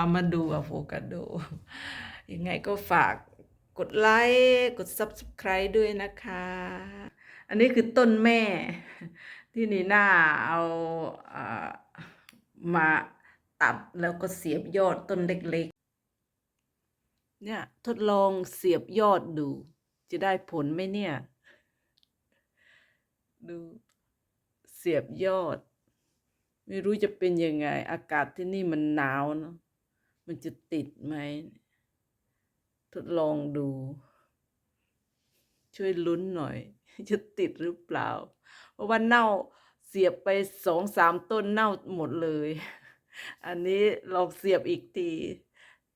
ามาดูอะโฟกัสโด ยังไงก็ฝากกดไลค์ กด subscribe ด้วยนะคะ อันนี้คือต้นแม่ ที่นีน่าเอาอามาตัดแล้วก็เสียบยอดต้นเล็กๆ เนี่ย ทดลองเสียบยอดดู จะได้ผลไหมเนี่ย ดูเสียบยอด ไม่รู้จะเป็นยังไง อากาศที่นี่มันหนาวเนาะ มันจะติดไหม ทดลองดู ช่วยลุ้นหน่อย จะติดหรือเปล่า เพราะว่าเน่าเสียบไปสองสามต้นเน่าหมดเลย อันนี้ลองเสียบอีกที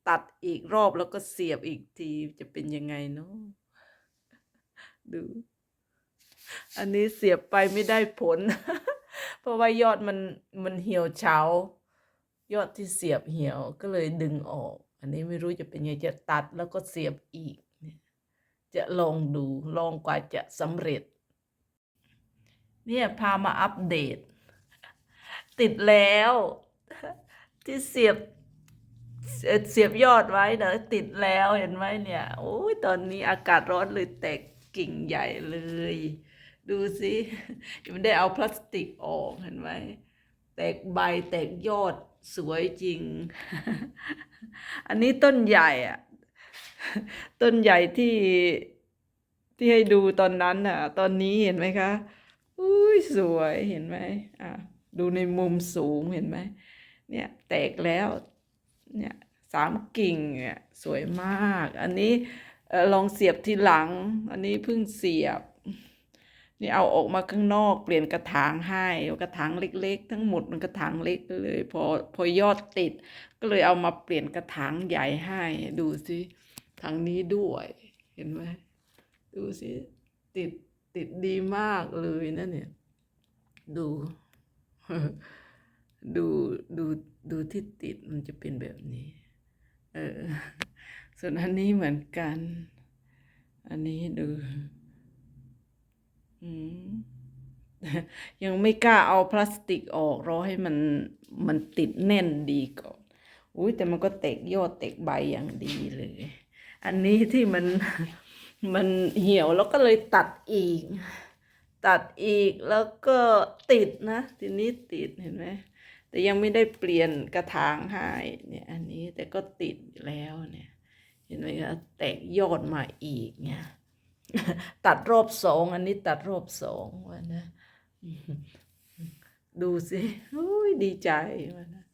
ตัดอีกรอบแล้วก็เสียบอีกทีจะเป็นยังไงเนาะดู อันนี้เสียบไปไม่ได้ผล เพราะว่ายอดมันมันเหี่ยวเฉา ยอดที่เสียบเหี่ยวก็เลยดึงออก อันนี้ไม่รู้จะเป็นไงจะตัดแล้วก็เสียบอีกเนี่ยจะลองดูลองกว่าจะสำเร็จ เนี่ยพามาอัปเดต ติดแล้ว ที่เสียบเสียบยอดไว้เนอะติดแล้วเห็นไหมเนี่ยโอ้ยตอนนี้อากาศร้อนเลยแตกกิ่งใหญ่เลย ดูสิยังไม่ได้เอาพลาสติกออกเห็นไหม ตกใบแตกยอดสวยจริง อันนี้ต้นใหญ่อะต้นใหญ่ที่ที่ให้ดูตอนนั้นน่ะ ตอนนี้เห็นไหมคะอุ้ยสวยเห็นไหมอะดูในมุมสูงเห็นไหมเนี่ยแตกแล้วเนี่ยสามกิ่งเนี่ยสวยมาก อันนี้ลองเสียบทีหลัง อันนี้เพิ่งเสียบ นี่เอาออกมาข้างนอกเปลี่ยนกระถางให้กระถางเล็ก ๆ ทั้งหมดมันกระถางเล็กเลย พอพอยอดติด ก็เลยเอามาเปลี่ยนกระถางใหญ่ให้ดูสิทางนี้ด้วย เห็นไหมดูสิติดติดดีมากเลยนะเนี่ย ดู ดูดูดูที่ติดมันจะเป็นแบบนี้ เออ ส่วนอันนี้เหมือนกัน อันนี้ดู ยังไม่กล้าเอาพลาสติกออกรอให้มันมันติดแน่นดีก่อน อุ้ยแต่มันก็เตกยอดเตกใบอย่างดีเลย อันนี้ที่มันมันเหี่ยวแล้วก็เลยตัดอีก ตัดอีกแล้วก็ติดนะ ทีนี้ติดเห็นไหมแต่ยังไม่ได้เปลี่ยนกระถางให้เนี่ยอันนี้แต่ก็ติดแล้วเนี่ย เห็นไหมคะแตกยอดมาอีกเนี่ย ตัดรอบสองอันนี้ตัดรอบสองวะนะ ดูสิโอ้ยดีใจวะนะ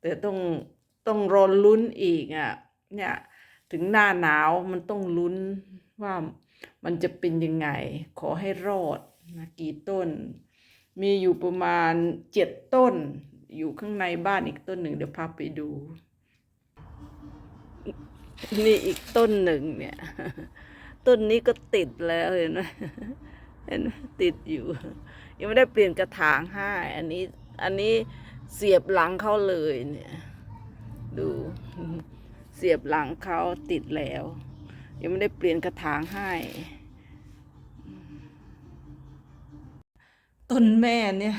แต่ต้องต้องรอลุ้นอีกอะ เนี่ย ถึงหน้าหนาวมันต้องลุ้นว่ามันจะเป็นยังไง ขอให้รอดนะกี่ต้น มีอยู่ประมาณเจ็ดต้น อยู่ข้างในบ้านอีกต้นหนึ่งเดี๋ยวพาไปดู นี่อีกต้นหนึ่งเนี่ย ต้นนี้ก็ติดแล้วเห็นไหมเห็นไหมติดอยู่ ยังไม่ได้เปลี่ยนกระถางให้อันนี้ อันนี้เสียบหลังเขาเลยเนี่ย ดูเสียบหลังเขาติดแล้ว ยังไม่ได้เปลี่ยนกระถางให้ ต้นแม่เนี่ย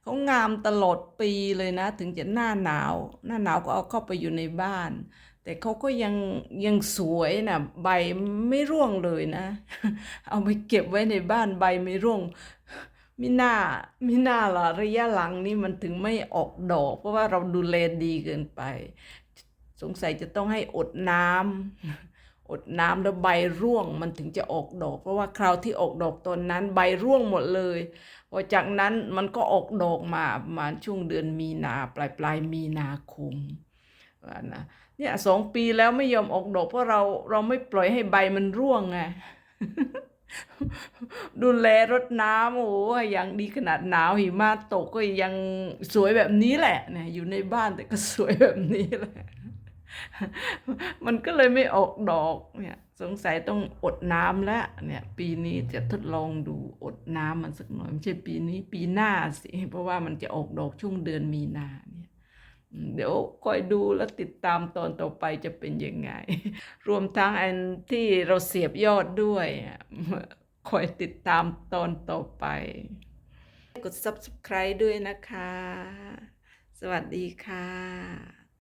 เขางามตลอดปีเลยนะ ถึงจะหน้าหนาว หน้าหนาวก็เอาเข้าไปอยู่ในบ้าน แต่เขาก็ยังยังสวยนะใบไม่ร่วงเลยนะ เอาไปเก็บไว้ในบ้านใบไม่ร่วงมิน่ามิน่าล่ะระยะหลังนี่มันถึงไม่ออกดอก เพราะว่าเราดูแลดีเกินไป สงสัยจะต้องให้อดน้ำอดน้ำแล้วใบร่วงมันถึงจะออกดอก เพราะว่าคราวที่ออกดอกตอนนั้นใบร่วงหมดเลยพอจากนั้นมันก็ออกดอกมาประมาณช่วงเดือนมีนาปลายปลายมีนาคม นะเนี่ยสองปีแล้วไม่ยอมออกดอกเพราะเราเราไม่ปล่อยให้ใบมันร่วงไงดูแลรดน้ำโอ้ยย่างดีขนาดหนาวหิมะตกก็ยังสวยแบบนี้แหละเนี่ยอยู่ในบ้านแต่ก็สวยแบบนี้แหละ มันก็เลยไม่ออกดอกเนี่ยสงสัยต้องอดน้ำแล้วเนี่ย ปีนี้จะทดลองดูอดน้ำมันสักหน่อยไม่ใช่ปีนี้ปีหน้าสิเพราะว่ามันจะออกดอกช่วงเดือนมีนาเนี่ยอืม เดี๋ยวคอยดูและติดตามตอนต่อไปจะเป็นยังไง รวมทั้งอันที่เราเสียบยอดด้วยอะคอยติดตามตอนต่อไป กด subscribe ด้วยนะคะ สวัสดีค่ะ